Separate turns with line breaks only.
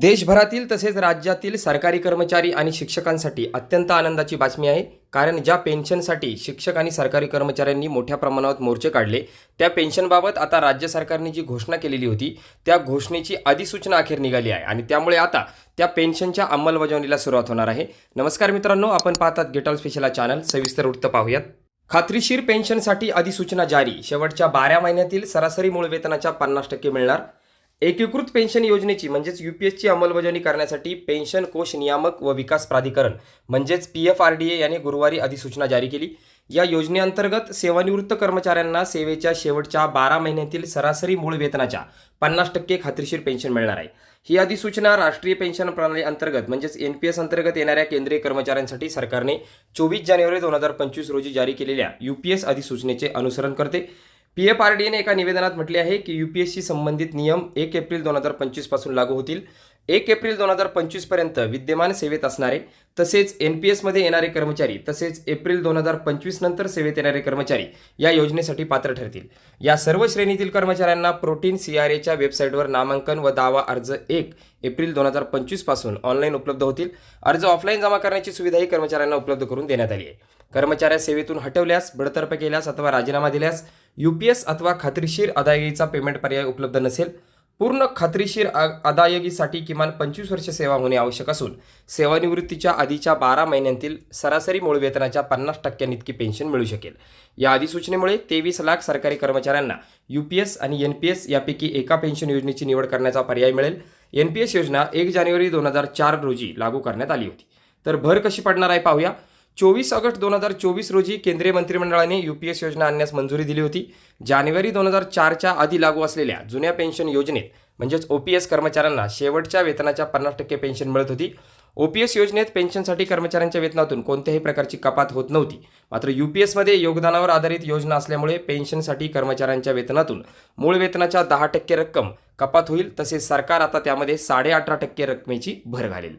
देशभरातील तसेच राज्यातील सरकारी कर्मचारी आणि शिक्षकांसाठी अत्यंत आनंदाची बातमी आहे. कारण ज्या पेन्शनसाठी शिक्षक आणि सरकारी कर्मचाऱ्यांनी मोठ्या प्रमाणावर मोर्चे काढले त्या पेन्शनबाबत आता राज्य सरकारने जी घोषणा केलेली होती त्या घोषणेची अधिसूचना अखेर निघाली आहे आणि त्यामुळे आता त्या पेन्शनच्या अंमलबजावणीला सुरुवात होणार आहे. नमस्कार मित्रांनो आपण पाहतात गेटॉल स्पेशल चॅनल. सविस्तर वृत्त पाहूयात. खात्रीशीर पेन्शनसाठी अधिसूचना जारी. शेवटच्या बारा महिन्यातील सरासरी मूळ वेतनाच्या पन्नास टक्के मिळणार. एकीकृत पेन्शन योजनेची म्हणजेच यू पी एसची अंमलबजावणी करण्यासाठी पेन्शन कोष नियामक व विकास प्राधिकरण म्हणजेच P F R D A याने गुरुवारी अधिसूचना जारी केली. या योजनेअंतर्गत सेवानिवृत्त कर्मचाऱ्यांना सेवेच्या शेवटच्या बारा महिन्यातील सरासरी मूळ वेतनाच्या पन्नास टक्के खात्रीशीर पेन्शन मिळणार आहे. ही अधिसूचना राष्ट्रीय पेन्शन प्रणाली अंतर्गत म्हणजेच एन पी एस अंतर्गत येणाऱ्या केंद्रीय कर्मचाऱ्यांसाठी सरकारने चोवीस जानेवारी दोन हजार पंचवीस रोजी जारी केलेल्या यू पी एस अधिसूचनेचे अनुसरण करते. पी एफ आर डी एने एका निवेदनात म्हटले आहे की यू पी एस सी संबंधित नियम एक एप्रिल दोन हजार पंचवीसपासून लागू होतील. एक एप्रिल दोन हजार पंचवीसपर्यंत विद्यमान सेवेत असणारे तसेच एन पी एसमध्ये येणारे कर्मचारी तसेच एप्रिल दोन हजार पंचवीस नंतर सेवेत येणारे कर्मचारी या योजनेसाठी पात्र ठरतील. या सर्व श्रेणीतील कर्मचाऱ्यांना प्रोटीन सी आर एच्या वेबसाईटवर नामांकन व दावा अर्ज एक एप्रिल दोन हजार पंचवीसपासून ऑनलाईन उपलब्ध होतील. अर्ज ऑफलाईन जमा करण्याची सुविधाही कर्मचाऱ्यांना उपलब्ध करून देण्यात आली आहे. कर्मचाऱ्या सेवेतून हटवल्यास बडतर्फ केल्यास अथवा राजीनामा दिल्यास यू पी एस अथवा खात्रीशीर अदायगीचा पेमेंट पर्याय उपलब्ध नसेल पूर्ण खात्रीशीर अ- अदायगीसाठी किमान पंचवीस वर्ष सेवा होणे आवश्यक असून सेवानिवृत्तीच्या आधीच्या बारा महिन्यांतील सरासरी मूळ वेतनाच्या पन्नास टक्क्यांइतकी पेन्शन मिळू शकेल. या अधिसूचनेमुळे तेवीस लाख सरकारी कर्मचाऱ्यांना यू पी एस आणि एन पी एस यापैकी एका पेन्शन योजनेची निवड करण्याचा पर्याय मिळेल. एन पी एस योजना एक जानेवारी दोन हजार चार रोजी लागू करण्यात आली होती. तर भर कशी पडणार आहे पाहूया. चोवीस ऑगस्ट दोन हजार चोवीस रोजी केंद्रीय मंत्रिमंडळाने यू पी एस योजना आणण्यास मंजुरी दिली होती. जानेवारी दोन हजार चारच्या आधी लागू असलेल्या जुन्या पेन्शन योजनेत म्हणजेच ओ पी एस कर्मचाऱ्यांना शेवटच्या वेतनाच्या पन्नास टक्के पेन्शन मिळत होती. ओ पी एस योजनेत पेन्शनसाठी कर्मचाऱ्यांच्या वेतनातून कोणत्याही प्रकारची कपात होत नव्हती. मात्र यू पी एसमध्ये योगदानावर आधारित योजना असल्यामुळे पेन्शनसाठी कर्मचाऱ्यांच्या वेतनातून मूळ वेतनाच्या दहा टक्के रक्कम कपात होईल तसेच सरकार आता त्यामध्ये साडे अठरा टक्के रकमेची भर घालेल.